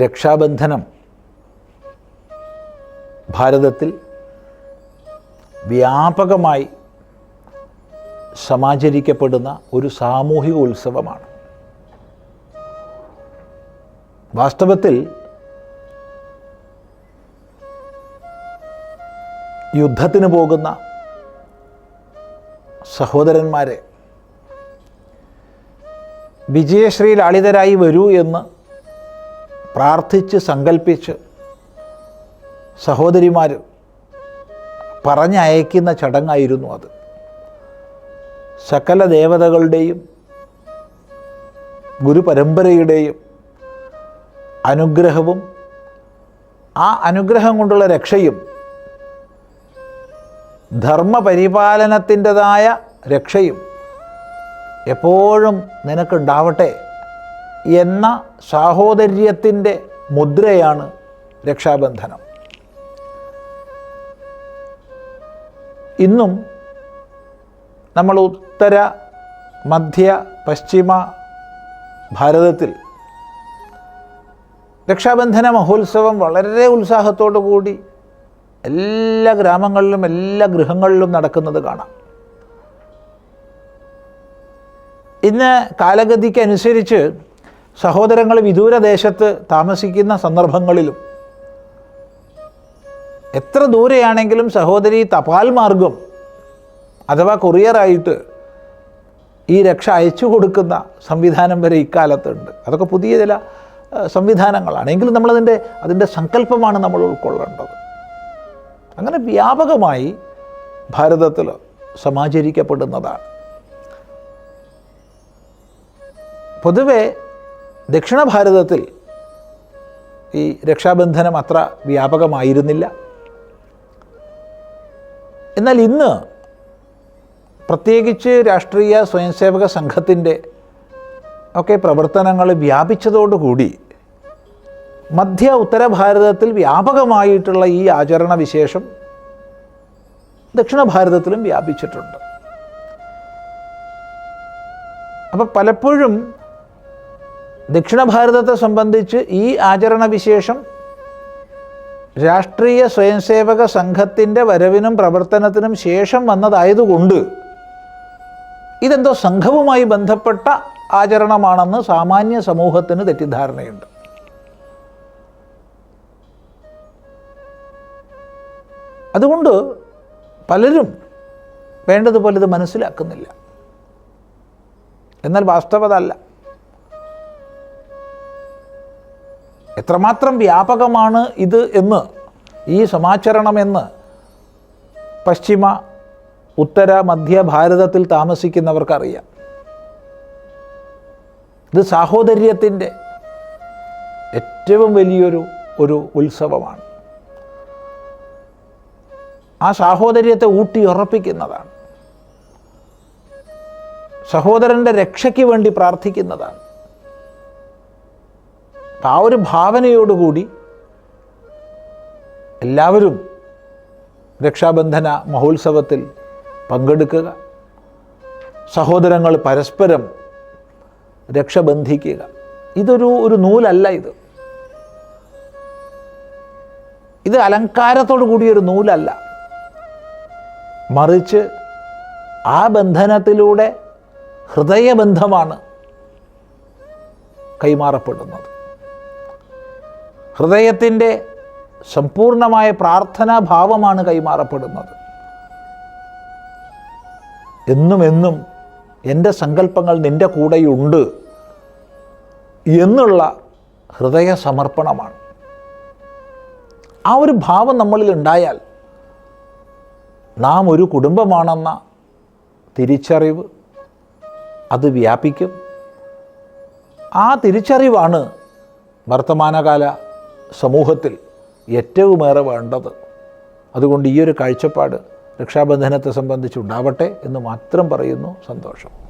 രക്ഷാബന്ധനം ഭാരതത്തിൽ വ്യാപകമായി സമാചരിക്കപ്പെടുന്ന ഒരു സാമൂഹിക ഉത്സവമാണ്. വാസ്തവത്തിൽ യുദ്ധത്തിന് പോകുന്ന സഹോദരന്മാരെ വിജയശ്രീ ലാളിതരായി വരൂ എന്ന് പ്രാർത്ഥിച്ച് സങ്കല്പിച്ച് സഹോദരിമാർ പറഞ്ഞയക്കുന്ന ചടങ്ങായിരുന്നു അത്. സകല ദേവതകളുടെയും ഗുരുപരമ്പരയുടെയും അനുഗ്രഹവും ആ അനുഗ്രഹം കൊണ്ടുള്ള രക്ഷയും ധർമ്മപരിപാലനത്തിന്റെതായ രക്ഷയും എപ്പോഴും നിനക്കുണ്ടാവട്ടെ എന്ന സാഹോദര്യത്തിന്റെ മുദ്രയാണ് രക്ഷാബന്ധനം. ഇന്നും നമ്മൾ ഉത്തര മധ്യ പശ്ചിമ ഭാരതത്തിൽ രക്ഷാബന്ധന മഹോത്സവം വളരെ ഉത്സാഹത്തോടു കൂടി എല്ലാ ഗ്രാമങ്ങളിലും എല്ലാ ഗൃഹങ്ങളിലും നടക്കുന്നത് കാണാം. ഇന്ന് കാലഗതിക്കനുസരിച്ച് സഹോദരങ്ങൾ വിദൂരദേശത്ത് താമസിക്കുന്ന സന്ദർഭങ്ങളിലും എത്ര ദൂരെയാണെങ്കിലും സഹോദരി തപാൽ മാർഗം അഥവാ കൊറിയറായിട്ട് ഈ രക്ഷ അയച്ചു കൊടുക്കുന്ന സംവിധാനം വരെ ഇക്കാലത്തുണ്ട്. അതൊക്കെ പുതിയ ചില സംവിധാനങ്ങളാണ്. എങ്കിലും നമ്മളതിന്റെ അതിന്റെ സങ്കല്പമാണ് നമ്മൾ ഉൾക്കൊള്ളേണ്ടത്. അങ്ങനെ വ്യാപകമായി ഭാരതത്തിൽ സമാചരിക്കപ്പെടുന്നതാണ്. പൊതുവെ ദക്ഷിണ ഭാരതത്തിൽ ഈ രക്ഷാബന്ധനം അത്ര വ്യാപകമായിരുന്നില്ല. എന്നാൽ ഇന്ന് പ്രത്യേകിച്ച് രാഷ്ട്രീയ സ്വയംസേവക സംഘത്തിന്റെ ഒക്കെ പ്രവർത്തനങ്ങൾ വ്യാപിച്ചതോടുകൂടി മധ്യ ഉത്തര ഭാരതത്തിൽ വ്യാപകമായിട്ടുള്ള ഈ ആചരണ വിശേഷം ദക്ഷിണ ഭാരതത്തിലും വ്യാപിച്ചിട്ടുണ്ട്. അപ്പോൾ പലപ്പോഴും ദക്ഷിണ ഭാരതത്തെ സംബന്ധിച്ച് ഈ ആചരണ വിശേഷം രാഷ്ട്രീയ സ്വയംസേവക സംഘത്തിന്റെ വരവിനും പ്രവർത്തനത്തിനും ശേഷം വന്നതായതുകൊണ്ട് ഇതെന്തോ സംഘവുമായി ബന്ധപ്പെട്ട ആചരണമാണെന്ന് സാമാന്യ സമൂഹത്തിന് തെറ്റിദ്ധാരണയുണ്ട്. അതുകൊണ്ട് പലരും വേണ്ടതുപോലെ ഇത് മനസ്സിലാക്കുന്നില്ല. എന്നാൽ വാസ്തവത എത്രമാത്രം വ്യാപകമാണ് ഇത് എന്ന് ഈ സമാചരണമെന്ന് പശ്ചിമ ഉത്തര മധ്യ ഭാരതത്തിൽ താമസിക്കുന്നവർക്കറിയാം. ഇത് സാഹോദര്യത്തിന്റെ ഏറ്റവും വലിയൊരു ഒരു ഉത്സവമാണ്. ആ സാഹോദര്യത്തെ ഊട്ടി ഉറപ്പിക്കുന്നതാണ് സഹോദരന്റെ രക്ഷയ്ക്ക് വേണ്ടി പ്രാർത്ഥിക്കുന്നതാണ്. അപ്പം ആ ഒരു ഭാവനയോടുകൂടി എല്ലാവരും രക്ഷാബന്ധന മഹോത്സവത്തിൽ പങ്കെടുക്കുക. സഹോദരങ്ങൾ പരസ്പരം രക്ഷബന്ധിക്കുക. ഇതൊരു ഒരു നൂലല്ല ഇത്. ഇത് അലങ്കാരത്തോടു കൂടിയൊരു നൂലല്ല. മറിച്ച് ആ ബന്ധനത്തിലൂടെ ഹൃദയബന്ധമാണ് കൈമാറപ്പെടുന്നത്. ഹൃദയത്തിന്റെ സമ്പൂർണമായ പ്രാർത്ഥനാ ഭാവമാണ് കൈമാറപ്പെടുന്നത്. എന്നും എന്നും എന്റെ സങ്കല്പങ്ങൾ നിന്റെ കൂടെയുണ്ട് എന്നുള്ള ഹൃദയ സമർപ്പണമാണ്. ആ ഒരു ഭാവം നമ്മളിൽ ഉണ്ടായാൽ നാം ഒരു കുടുംബമാണെന്ന തിരിച്ചറിവ് അത് വ്യാപിക്കും. ആ തിരിച്ചറിവാണ് വർത്തമാനകാല സമൂഹത്തിൽ ഏറ്റവുമേറെ വേണ്ടത് അതുകൊണ്ട് ഈ ഒരു കാഴ്ചപ്പാട് രക്ഷാബന്ധനത്തെ സംബന്ധിച്ചുണ്ടാവട്ടെ എന്ന് മാത്രം പറയുന്നു സന്തോഷം.